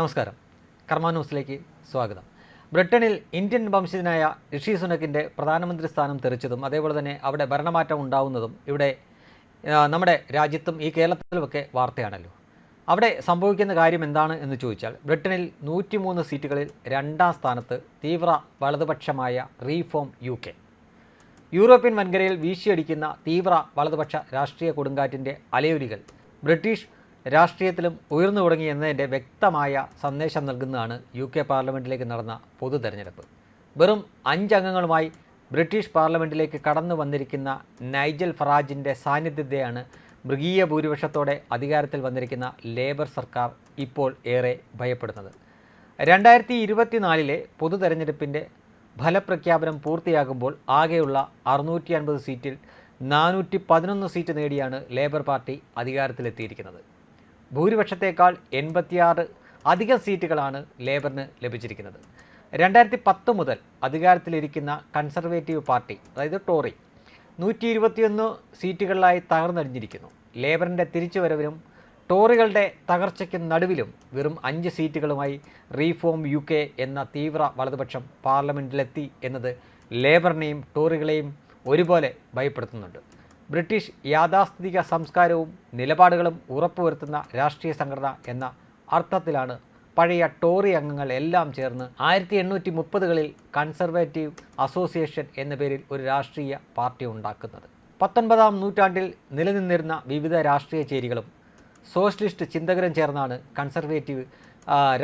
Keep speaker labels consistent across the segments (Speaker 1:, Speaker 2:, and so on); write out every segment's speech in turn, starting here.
Speaker 1: നമസ്കാരം. കർമ്മ ന്യൂസിലേക്ക് സ്വാഗതം. ബ്രിട്ടനിൽ ഇന്ത്യൻ വംശജനായ ഋഷി സുനക്കിന്റെ പ്രധാനമന്ത്രി സ്ഥാനം തെറിച്ചതും അതേപോലെ തന്നെ അവിടെ ഭരണമാറ്റം ഉണ്ടാവുന്നതും ഇവിടെ നമ്മുടെ രാജ്യത്തും ഈ കേരളത്തിലുമൊക്കെ വാർത്തയാണല്ലോ. അവിടെ സംഭവിക്കുന്ന കാര്യം എന്താണ് എന്ന് ചോദിച്ചാൽ ബ്രിട്ടനിൽ നൂറ്റിമൂന്ന് സീറ്റുകളിൽ രണ്ടാം സ്ഥാനത്ത് തീവ്ര വലതുപക്ഷമായ റീഫോം യു കെ. യൂറോപ്യൻ വൻകരയിൽ വീശിയടിക്കുന്ന തീവ്ര വലതുപക്ഷ രാഷ്ട്രീയ കൊടുങ്കാറ്റിന്റെ അലയൊലികൾ ബ്രിട്ടീഷ് രാഷ്ട്രീയത്തിലും ഉയർന്നു തുടങ്ങി എന്നതിന്റെ വ്യക്തമായ സന്ദേശം നൽകുന്നതാണ് യു കെ പാർലമെന്റിലേക്ക് നടന്ന പൊതു തെരഞ്ഞെടുപ്പ്. വെറും അഞ്ചംഗങ്ങളുമായി ബ്രിട്ടീഷ് പാർലമെന്റിലേക്ക് കടന്നു വന്നിരിക്കുന്ന നൈജൽ ഫറാജിന്റെ സാന്നിധ്യത്തെയാണ് മൃഗീയ ഭൂരിപക്ഷത്തോടെ അധികാരത്തിൽ വന്നിരിക്കുന്ന ലേബർ സർക്കാർ ഇപ്പോൾ ഏറെ ഭയപ്പെടുന്നത്. രണ്ടായിരത്തി ഇരുപത്തിനാലിലെ പൊതു തെരഞ്ഞെടുപ്പിന്റെ ഫലപ്രഖ്യാപനം പൂർത്തിയാകുമ്പോൾ ആകെയുള്ള അറുന്നൂറ്റി അൻപത് സീറ്റിൽ നാനൂറ്റി പതിനൊന്ന് സീറ്റ് നേടിയാണ് ലേബർ പാർട്ടി അധികാരത്തിലെത്തിയിരിക്കുന്നത്. ഭൂരിപക്ഷത്തേക്കാൾ എൺപത്തിയാറ് അധികം സീറ്റുകളാണ് ലേബറിന് ലഭിച്ചിരിക്കുന്നത്. രണ്ടായിരത്തി പത്ത് മുതൽ അധികാരത്തിലിരിക്കുന്ന കൺസർവേറ്റീവ് പാർട്ടി അതായത് ടോറി നൂറ്റി ഇരുപത്തിയൊന്ന് സീറ്റുകളിലായി തകർന്നടിഞ്ഞിരിക്കുന്നു. ലേബറിന്റെ തിരിച്ചുവരവിനും ടോറികളുടെ തകർച്ചയ്ക്കും നടുവിലും വെറും അഞ്ച് സീറ്റുകളുമായി റീഫോം യു കെ എന്ന തീവ്ര വലതുപക്ഷം പാർലമെന്റിലെത്തി എന്നത് ലേബറിനെയും ടോറികളെയും ഒരുപോലെ ഭയപ്പെടുത്തുന്നുണ്ട്. ബ്രിട്ടീഷ് യാഥാസ്ഥിതിക സംസ്കാരവും നിലപാടുകളും ഉറപ്പുവരുത്തുന്ന രാഷ്ട്രീയ സംഘടന എന്ന അർത്ഥത്തിലാണ് പഴയ ടോറി അംഗങ്ങൾ എല്ലാം ചേർന്ന് ആയിരത്തി എണ്ണൂറ്റി മുപ്പതുകളിൽ കൺസർവേറ്റീവ് അസോസിയേഷൻ എന്ന പേരിൽ ഒരു രാഷ്ട്രീയ പാർട്ടി ഉണ്ടാക്കുന്നത്. പത്തൊൻപതാം നൂറ്റാണ്ടിൽ നിലനിന്നിരുന്ന വിവിധ രാഷ്ട്രീയ ചേരികളും സോഷ്യലിസ്റ്റ് ചിന്തകരും ചേർന്നാണ് കൺസർവേറ്റീവ്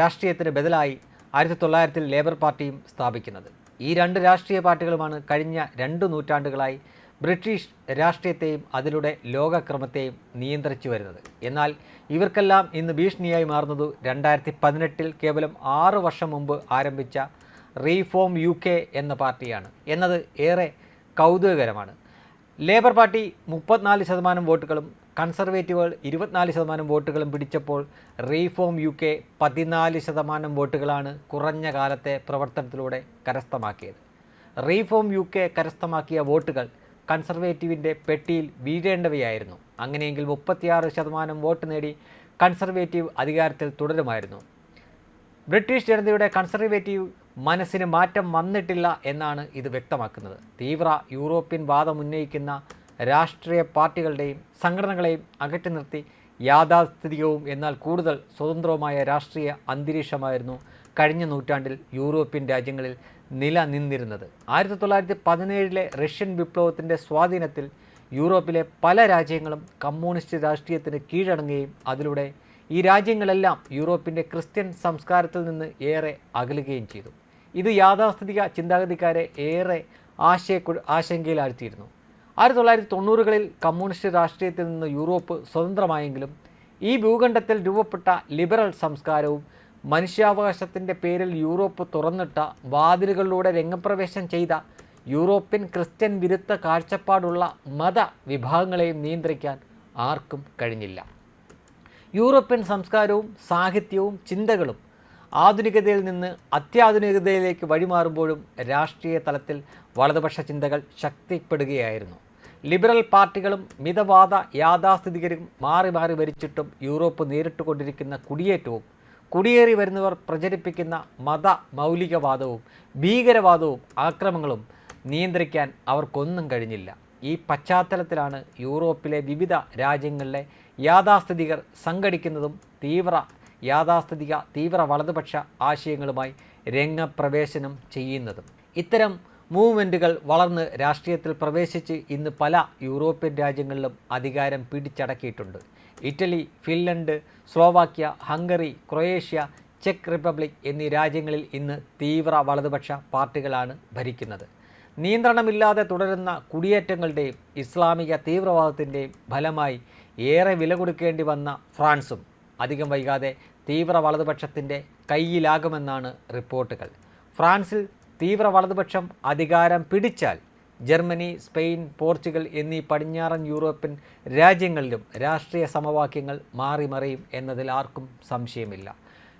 Speaker 1: രാഷ്ട്രീയത്തിന് ബദലായി ആയിരത്തി തൊള്ളായിരത്തിൽ ലേബർ പാർട്ടിയും സ്ഥാപിക്കുന്നത്. ഈ രണ്ട് രാഷ്ട്രീയ പാർട്ടികളുമാണ് കഴിഞ്ഞ രണ്ട് നൂറ്റാണ്ടുകളായി ബ്രിട്ടീഷ് രാഷ്ട്രീയത്തെയും അതിലൂടെ ലോകക്രമത്തെയും നിയന്ത്രിച്ചു വരുന്നത്. എന്നാൽ ഇവർക്കെല്ലാം ഇന്ന് ഭീഷണിയായി മാറുന്നത് രണ്ടായിരത്തി പതിനെട്ടിൽ കേവലം ആറ് വർഷം മുമ്പ് ആരംഭിച്ച റീഫോം യു കെ എന്ന പാർട്ടിയാണ്. എന്നത് ഏറെ കൗതുകകരമാണ്. ലേബർ പാർട്ടി മുപ്പത്തിനാല് ശതമാനം വോട്ടുകളും കൺസർവേറ്റീവുകൾ ഇരുപത്തിനാല് ശതമാനം വോട്ടുകളും പിടിച്ചപ്പോൾ റീഫോം യു കെ പതിനാല് ശതമാനം വോട്ടുകളാണ് കുറഞ്ഞ കാലത്തെ പ്രവർത്തനത്തിലൂടെ കരസ്ഥമാക്കിയത്. റീഫോം യു കെ കരസ്ഥമാക്കിയ വോട്ടുകൾ കൺസർവേറ്റീവിന്റെ പെട്ടിയിൽ വീഴേണ്ടവയായിരുന്നു. അങ്ങനെയെങ്കിൽ മുപ്പത്തിയാറ് ശതമാനം വോട്ട് നേടി കൺസർവേറ്റീവ് അധികാരത്തിൽ തുടരുമായിരുന്നു. ബ്രിട്ടീഷ് ജനതയുടെ കൺസർവേറ്റീവ് മനസ്സിന് മാറ്റം വന്നിട്ടില്ല എന്നാണ് ഇത് വ്യക്തമാക്കുന്നത്. തീവ്ര യൂറോപ്യൻ വാദം ഉന്നയിക്കുന്ന രാഷ്ട്രീയ പാർട്ടികളുടെയും സംഘടനകളെയും അകറ്റി നിർത്തി യാഥാസ്ഥിതികവും എന്നാൽ കൂടുതൽ സ്വതന്ത്രവുമായ രാഷ്ട്രീയ അന്തരീക്ഷമായിരുന്നു കഴിഞ്ഞ നൂറ്റാണ്ടിൽ യൂറോപ്യൻ രാജ്യങ്ങളിൽ നിലനിന്നിരുന്നത്. ആയിരത്തി തൊള്ളായിരത്തി പതിനേഴിലെ റഷ്യൻ വിപ്ലവത്തിന്റെ സ്വാധീനത്തിൽ യൂറോപ്പിലെ പല രാജ്യങ്ങളും കമ്മ്യൂണിസ്റ്റ് രാഷ്ട്രീയത്തിന് കീഴടങ്ങുകയും അതിലൂടെ ഈ രാജ്യങ്ങളെല്ലാം യൂറോപ്പിന്റെ ക്രിസ്ത്യൻ സംസ്കാരത്തിൽ നിന്ന് ഏറെ അകലുകയും ചെയ്തു. ഇത് യാഥാസ്ഥിതിക ചിന്താഗതിക്കാരെ ഏറെ ആശയ ആശങ്കയിലാഴ്ത്തിയിരുന്നു. ആയിരത്തി തൊള്ളായിരത്തി തൊണ്ണൂറുകളിൽ കമ്മ്യൂണിസ്റ്റ് രാഷ്ട്രീയത്തിൽ നിന്ന് യൂറോപ്പ് സ്വതന്ത്രമായെങ്കിലും ഈ ഭൂഖണ്ഡത്തിൽ രൂപപ്പെട്ട ലിബറൽ സംസ്കാരവും മനുഷ്യാവകാശത്തിന്റെ പേരിൽ യൂറോപ്പ് തുറന്നിട്ട വാതിലുകളിലൂടെ രംഗപ്രവേശം ചെയ്ത യൂറോപ്യൻ ക്രിസ്ത്യൻ വിരുദ്ധ കാഴ്ചപ്പാടുള്ള മത വിഭാഗങ്ങളെയും നിയന്ത്രിക്കാൻ ആർക്കും കഴിഞ്ഞില്ല. യൂറോപ്യൻ സംസ്കാരവും സാഹിത്യവും ചിന്തകളും ആധുനികതയിൽ നിന്ന് അത്യാധുനികതയിലേക്ക് വഴിമാറുമ്പോഴും രാഷ്ട്രീയ തലത്തിൽ വലതുപക്ഷ ചിന്തകൾ ശക്തിപ്പെടുകയായിരുന്നു. ലിബറൽ പാർട്ടികളും മിതവാദ യാഥാസ്ഥിതികരും മാറി മാറി ഭരിച്ചിട്ടും യൂറോപ്പ് നേരിട്ടുകൊണ്ടിരിക്കുന്ന കുടിയേറ്റവും കുടിയേറി വരുന്നവർ പ്രചരിപ്പിക്കുന്ന മത മൗലികവാദവും ഭീകരവാദവും ആക്രമങ്ങളും നിയന്ത്രിക്കാൻ അവർക്കൊന്നും കഴിഞ്ഞില്ല. ഈ പശ്ചാത്തലത്തിലാണ് യൂറോപ്പിലെ വിവിധ രാജ്യങ്ങളിലെ യാഥാസ്ഥിതികർ സംഘടിക്കുന്നതും തീവ്ര യാഥാസ്ഥിതിക തീവ്ര വലതുപക്ഷ ആശയങ്ങളുമായി രംഗപ്രവേശനം ചെയ്യുന്നതും. ഇത്തരം മൂവ്മെന്റുകൾ വളർന്ന് രാഷ്ട്രീയത്തിൽ പ്രവേശിച്ച് ഇന്ന് പല യൂറോപ്യൻ രാജ്യങ്ങളിലും അധികാരം പിടിച്ചടക്കിയിട്ടുണ്ട്. Italy Finland Slovakia Hungary Croatia check Republic എന്നീ രാജ്യങ്ങളിൽ ഇന്ന് തീവ്ര വലതുപക്ഷ പാർട്ടികളാണ് ഭരിക്കുന്നത്. നിയന്ത്രണമില്ലാതെ തുടരുന്ന കുടിയേറ്റങ്ങളുടെയും ഇസ്ലാമിക തീവ്രവാദത്തിന്റെയും ഫലമായി ഏറെ വില കൊടുക്കേണ്ടി വന്ന ഫ്രാൻസും അധികം വൈകാതെ തീവ്ര വലതുപക്ഷത്തിന്റെ കയ്യിലാകുമെന്നാണ് റിപ്പോർട്ടുകൾ. ഫ്രാൻസിൽ തീവ്ര വലതുപക്ഷം അധികാരം പിടിച്ചാൽ ജർമ്മനി സ്പെയിൻ പോർച്ചുഗൽ എന്നീ പടിഞ്ഞാറൻ യൂറോപ്യൻ രാജ്യങ്ങളിലും രാഷ്ട്രീയ സമവാക്യങ്ങൾ മാറി മറിയും എന്നതിൽ ആർക്കും സംശയമില്ല.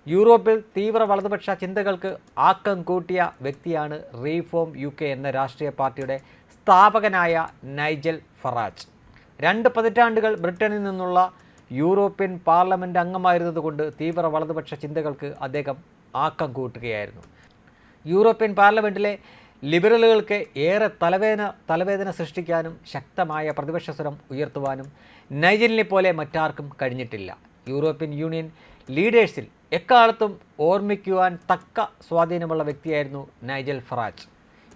Speaker 1: യൂറോപ്പിൽ തീവ്ര വലതുപക്ഷ ചിന്തകൾക്ക് ആക്കം കൂട്ടിയ വ്യക്തിയാണ് റീഫോം യു കെ എന്ന രാഷ്ട്രീയ പാർട്ടിയുടെ സ്ഥാപകനായ നൈജൽ ഫറാജ്. രണ്ട് പതിറ്റാണ്ടുകൾ ബ്രിട്ടനിൽ നിന്നുള്ള യൂറോപ്യൻ പാർലമെന്റ് അംഗമായിരുന്നതുകൊണ്ട് തീവ്ര വലതുപക്ഷ ചിന്തകൾക്ക് അദ്ദേഹം ആക്കം കൂട്ടുകയായിരുന്നു. യൂറോപ്യൻ പാർലമെന്റിലെ ലിബറലുകൾക്ക് ഏറെ തലവേദന തലവേദന സൃഷ്ടിക്കാനും ശക്തമായ പ്രതിപക്ഷ സ്വരം ഉയർത്തുവാനും നൈജലിനെ പോലെ മറ്റാർക്കും കഴിഞ്ഞിട്ടില്ല. യൂറോപ്യൻ യൂണിയൻ ലീഡേഴ്സിൽ എക്കാലത്തും ഓർമ്മിക്കുവാൻ തക്ക സ്വാധീനമുള്ള വ്യക്തിയായിരുന്നു നൈജൽ ഫറാജ്.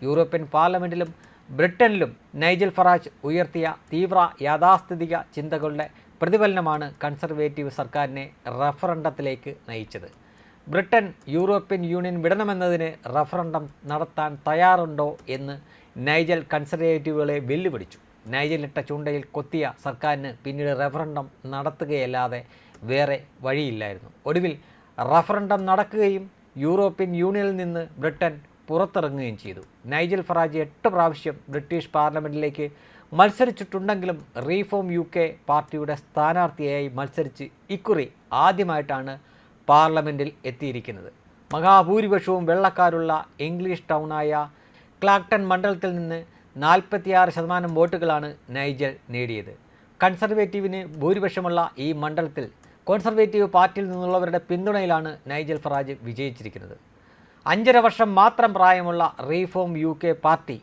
Speaker 1: യൂറോപ്യൻ പാർലമെന്റിലും ബ്രിട്ടനിലും നൈജൽ ഫറാജ് ഉയർത്തിയ തീവ്ര യാഥാസ്ഥിതിക ചിന്തകളുടെ പ്രതിഫലനമാണ് കൺസർവേറ്റീവ് സർക്കാരിനെ റഫറണ്ടത്തിലേക്ക് നയിച്ചത്. ബ്രിട്ടൻ യൂറോപ്യൻ യൂണിയൻ വിടണമെന്നതിന് റഫറണ്ടം നടത്താൻ തയ്യാറുണ്ടോ എന്ന് നൈജൽ കൺസർവേറ്റീവുകളെ വെല്ലുവിളിച്ചു. നൈജലിട്ട ചൂണ്ടയിൽ കൊത്തിയ സർക്കാരിന് പിന്നീട് റഫറണ്ടം നടത്തുകയല്ലാതെ വേറെ വഴിയില്ലായിരുന്നു. ഒടുവിൽ റഫറണ്ടം നടക്കുകയും യൂറോപ്യൻ യൂണിയനിൽ നിന്ന് ബ്രിട്ടൻ പുറത്തിറങ്ങുകയും ചെയ്തു. നൈജൽ ഫറാജ് എട്ട് പ്രാവശ്യം ബ്രിട്ടീഷ് പാർലമെന്റിലേക്ക് മത്സരിച്ചിട്ടുണ്ടെങ്കിലും റീഫോം യു കെ പാർട്ടിയുടെ സ്ഥാനാർത്ഥിയായി മത്സരിച്ച് ഇക്കുറി ആദ്യമായിട്ടാണ് പാർലമെന്റിൽ എത്തിയിരിക്കുന്നത്. മഹാഭൂരിപക്ഷവും വെള്ളക്കാരുള്ള ഇംഗ്ലീഷ് ടൗണായ ക്ലാക്ടൺ മണ്ഡലത്തിൽ നിന്ന് നാൽപ്പത്തിയാറ് ശതമാനം വോട്ടുകളാണ് നൈജൽ നേടിയത്. കൺസർവേറ്റീവിന് ഭൂരിപക്ഷമുള്ള ഈ മണ്ഡലത്തിൽ കോൺസർവേറ്റീവ് പാർട്ടിയിൽ നിന്നുള്ളവരുടെ പിന്തുണയിലാണ് നൈജൽ ഫറാജ് വിജയിച്ചിരിക്കുന്നത്. അഞ്ചര വർഷം മാത്രം പ്രായമുള്ള റീഫോം യു കെ പാർട്ടി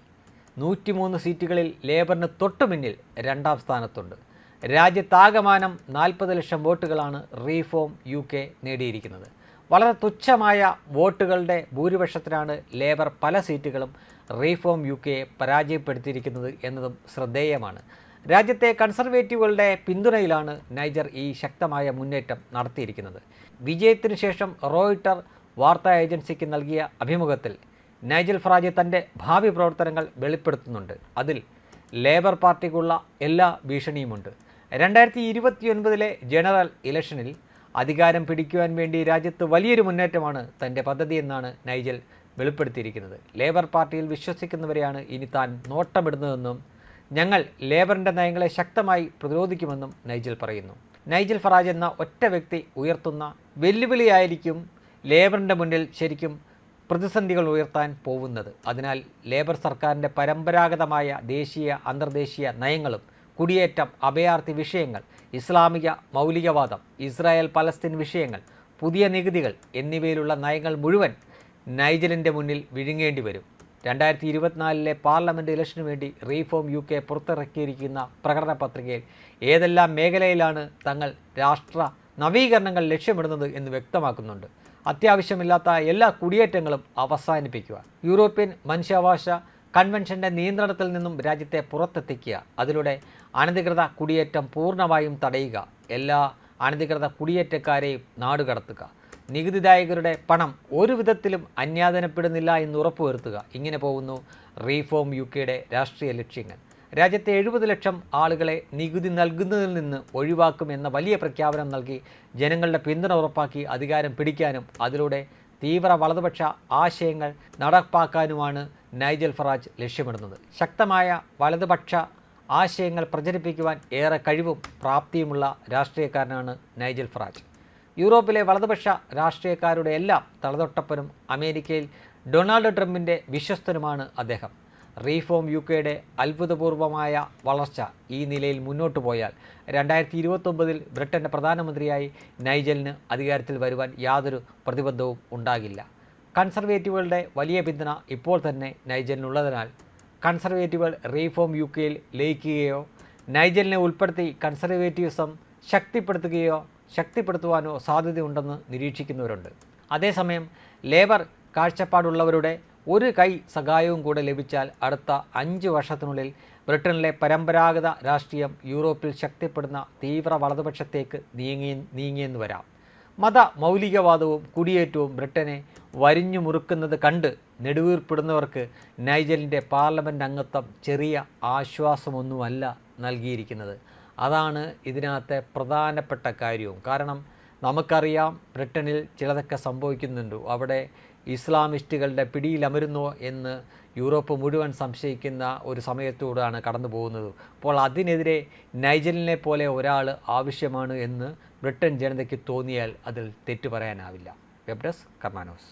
Speaker 1: നൂറ്റിമൂന്ന് സീറ്റുകളിൽ ലേബറിന് തൊട്ടുമുന്നിൽ രണ്ടാം സ്ഥാനത്തുണ്ട്. രാജ്യത്താകമാനം നാൽപ്പത് ലക്ഷം വോട്ടുകളാണ് റീഫോം യു കെ നേടിയിരിക്കുന്നത്. വളരെ തുച്ഛമായ വോട്ടുകളുടെ ഭൂരിപക്ഷത്തിനാണ് ലേബർ പല സീറ്റുകളും റീഫോം യു കെയെ പരാജയപ്പെടുത്തിയിരിക്കുന്നത് എന്നതും ശ്രദ്ധേയമാണ്. രാജ്യത്തെ കൺസർവേറ്റീവുകളുടെ പിന്തുണയിലാണ് നൈജർ ഈ ശക്തമായ മുന്നേറ്റം നടത്തിയിരിക്കുന്നത്. വിജയത്തിനു ശേഷം റോയിട്ടർ വാർത്താ ഏജൻസിക്ക് നൽകിയ അഭിമുഖത്തിൽ നൈജൽ ഫറാജ് തന്റെ ഭാവി പ്രവർത്തനങ്ങൾ വെളിപ്പെടുത്തുന്നുണ്ട്. അതിൽ ലേബർ പാർട്ടിക്കുള്ള എല്ലാ ഭീഷണിയുമുണ്ട്. രണ്ടായിരത്തി ഇരുപത്തിയൊൻപതിലെ ജനറൽ ഇലക്ഷനിൽ അധികാരം പിടിക്കുവാൻ വേണ്ടി രാജ്യത്ത് വലിയൊരു മുന്നേറ്റമാണ് തന്റെ പദ്ധതി എന്നാണ് നൈജൽ വെളിപ്പെടുത്തിയിരിക്കുന്നത്. ലേബർ പാർട്ടിയിൽ വിശ്വസിക്കുന്നവരെയാണ് ഇനി താൻ നോട്ടമിടുന്നതെന്നും ഞങ്ങൾ ലേബറിന്റെ നയങ്ങളെ ശക്തമായി പ്രതിരോധിക്കുമെന്നും നൈജൽ പറയുന്നു. നൈജൽ ഫറാജ് എന്ന ഒറ്റ വ്യക്തി ഉയർത്തുന്ന വെല്ലുവിളിയായിരിക്കും ലേബറിന്റെ മുന്നിൽ ശരിക്കും പ്രതിസന്ധികൾ ഉയർത്താൻ പോകുന്നത്. അതിനാൽ ലേബർ സർക്കാരിന്റെ പരമ്പരാഗതമായ ദേശീയ അന്തർദേശീയ നയങ്ങളും കുടിയേറ്റം അഭയാർത്ഥി വിഷയങ്ങൾ ഇസ്ലാമിക മൗലികവാദം ഇസ്രായേൽ പലസ്തീൻ വിഷയങ്ങൾ പുതിയ നികുതികൾ എന്നിവയിലുള്ള നയങ്ങൾ മുഴുവൻ നൈജലിന്റെ മുന്നിൽ വിഴുങ്ങേണ്ടി വരും. രണ്ടായിരത്തി ഇരുപത്തിനാലിലെ പാർലമെന്റ് ഇലക്ഷനു വേണ്ടി റീഫോം യു കെ പുറത്തിറക്കിയിരിക്കുന്ന പ്രകടന പത്രികയിൽ ഏതെല്ലാം മേഖലയിലാണ് തങ്ങൾ രാഷ്ട്ര നവീകരണങ്ങൾ ലക്ഷ്യമിടുന്നത് എന്ന് വ്യക്തമാക്കുന്നുണ്ട്. അത്യാവശ്യമില്ലാത്ത എല്ലാ കുടിയേറ്റങ്ങളും അവസാനിപ്പിക്കുക. യൂറോപ്യൻ മനുഷ്യാവകാശ കൺവെൻഷന്റെ നിയന്ത്രണത്തിൽ നിന്നും രാജ്യത്തെ പുറത്തെത്തിക്കുക. അതിലൂടെ അനധികൃത കുടിയേറ്റം പൂർണമായും തടയുക. എല്ലാ അനധികൃത കുടിയേറ്റക്കാരെയും നാടുകടത്തുക നികുതിദായകരുടെ പണം ഒരു വിധത്തിലും അന്യാദനപ്പെടുന്നില്ല എന്ന് ഉറപ്പുവരുത്തുക. ഇങ്ങനെ പോകുന്നു റീഫോം യു കെയുടെ രാഷ്ട്രീയ ലക്ഷ്യങ്ങൾ. രാജ്യത്തെ എഴുപത് ലക്ഷം ആളുകളെ നികുതി നൽകുന്നതിൽ നിന്ന് ഒഴിവാക്കും എന്ന വലിയ പ്രഖ്യാപനം നൽകി ജനങ്ങളുടെ പിന്തുണ ഉറപ്പാക്കി അധികാരം പിടിക്കാനും അതിലൂടെ തീവ്ര വലതുപക്ഷ ആശയങ്ങൾ നടപ്പാക്കാനുമാണ് നൈജൽ ഫറാജ് ലക്ഷ്യമിടുന്നത്. ശക്തമായ വലതുപക്ഷ ആശയങ്ങൾ പ്രചരിപ്പിക്കുവാൻ ഏറെ കഴിവും പ്രാപ്തിയുമുള്ള രാഷ്ട്രീയക്കാരനാണ് നൈജൽ ഫറാജ്. യൂറോപ്പിലെ വലതുപക്ഷ രാഷ്ട്രീയക്കാരുടെ എല്ലാം തലതൊട്ടപ്പനും അമേരിക്കയിൽ ഡൊണാൾഡ് ട്രംപിന്റെ വിശ്വസ്തനുമാണ് അദ്ദേഹം. റീഫോം യു കെയുടെ അത്ഭുതപൂർവമായ വളർച്ച ഈ നിലയിൽ മുന്നോട്ട് പോയാൽ രണ്ടായിരത്തി ഇരുപത്തൊമ്പതിൽ ബ്രിട്ടന്റെ പ്രധാനമന്ത്രിയായി നൈജലിന് അധികാരത്തിൽ വരുവാൻ യാതൊരു പ്രതിബന്ധവും ഉണ്ടാകില്ല. കൺസർവേറ്റീവുകളുടെ വലിയ പിന്തുണ ഇപ്പോൾ തന്നെ നൈജലിനുള്ളതിനാൽ കൺസർവേറ്റീവുകൾ റീഫോം യു കെയിൽ ലയിക്കുകയോ നൈജലിനെ ഉൾപ്പെടുത്തി കൺസർവേറ്റീവിസം ശക്തിപ്പെടുത്തുകയോ ശക്തിപ്പെടുത്തുവാനോ സാധ്യതയുണ്ടെന്ന് നിരീക്ഷിക്കുന്നവരുണ്ട്. അതേസമയം ലേബർ കാഴ്ചപ്പാടുള്ളവരുടെ ഒരു കൈ സഹായവും കൂടെ ലഭിച്ചാൽ അടുത്ത അഞ്ച് വർഷത്തിനുള്ളിൽ ബ്രിട്ടനിലെ പരമ്പരാഗത രാഷ്ട്രീയം യൂറോപ്പിൽ ശക്തിപ്പെടുന്ന തീവ്ര വലതുപക്ഷത്തേക്ക് നീങ്ങി നീങ്ങിയെന്ന് വരാം. മത മൗലികവാദവും കുടിയേറ്റവും ബ്രിട്ടനെ വരിഞ്ഞു മുറുക്കുന്നത് കണ്ട് നെടുവീർപ്പിടുന്നവർക്ക് നൈജലിന്റെ പാർലമെന്റ് അംഗത്വം ചെറിയ ആശ്വാസമൊന്നുമല്ല നൽകിയിരിക്കുന്നത്. അതാണ് ഇതിനകത്തെ പ്രധാനപ്പെട്ട കാര്യവും. കാരണം നമുക്കറിയാം ബ്രിട്ടനിൽ ചിലതൊക്കെ സംഭവിക്കുന്നുണ്ട്. അവിടെ ഇസ്ലാമിസ്റ്റുകളുടെ പിടിയിലമരുന്നോ എന്ന് യൂറോപ്പ് മുഴുവൻ സംശയിക്കുന്ന ഒരു സമയത്തൂടെയാണ് കടന്നു പോകുന്നത്. അപ്പോൾ അതിനെതിരെ നൈജലിനെ പോലെ ഒരാൾ ആവശ്യമാണ് എന്ന് ബ്രിട്ടൻ ജനതയ്ക്ക് തോന്നിയാൽ അതിൽ തെറ്റു പറയാനാവില്ല. Web desk കർമാനോസ്.